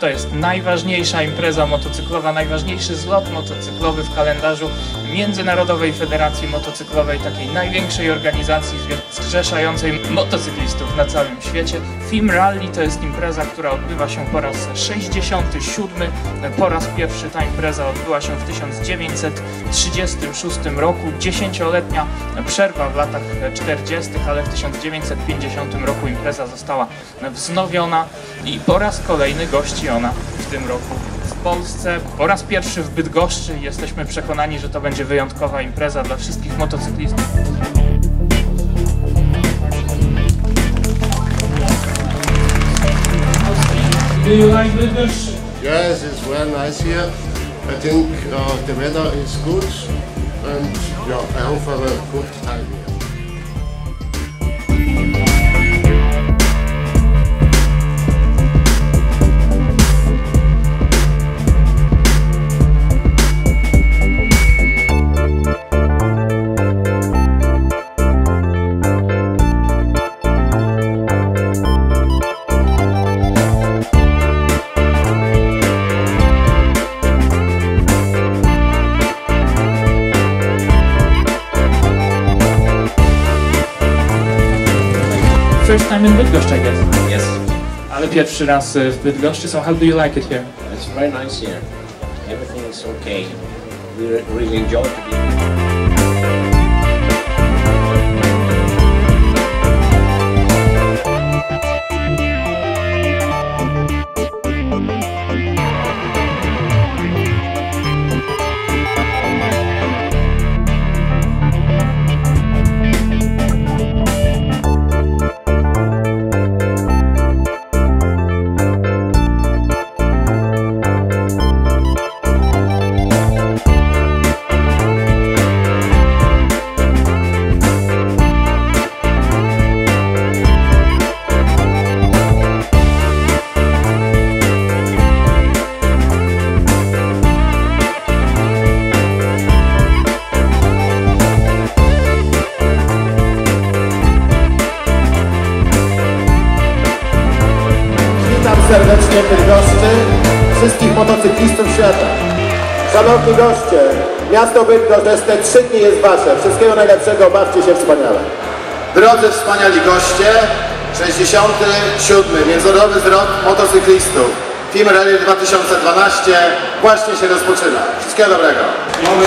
to jest najważniejsza impreza motocyklowa, najważniejszy zlot motocyklowy w kalendarzu Międzynarodowej Federacji Motocyklowej, takiej największej organizacji zrzeszającej motocyklistów na całym świecie. FIM Rally to jest impreza, która odbywa się po raz 67. Po raz pierwszy ta impreza odbyła się w 1936 roku. Dziesięcioletnia przerwa w latach 40., ale w 1950 roku impreza została wznowiona i po raz kolejny gości ona w tym roku w Polsce. Po raz pierwszy w Bydgoszczy. Jesteśmy przekonani, że to będzie wyjątkowa impreza dla wszystkich motocyklistów. Do you like Bydgoszcz? Yes, it's very nice here. I think uh, the weather is good and yeah, I hope for a good time here. First time in Bydgoszcz, I guess. Yes, Ale pierwszy raz w Bydgoszczy, so how do you like it here? it's very nice here. Everything is okay. We really enjoy to serdecznie Bydgoszczy, wszystkich motocyklistów świata. Szanowni goście, miasto Bydgoszcz, przez te trzy dni jest wasze. Wszystkiego najlepszego, bawcie się wspaniale. Drodzy wspaniali goście, 67. Międzynarodowy Zwrot Motocyklistów. Team Rally 2012 właśnie się rozpoczyna. Wszystkiego dobrego. Mamy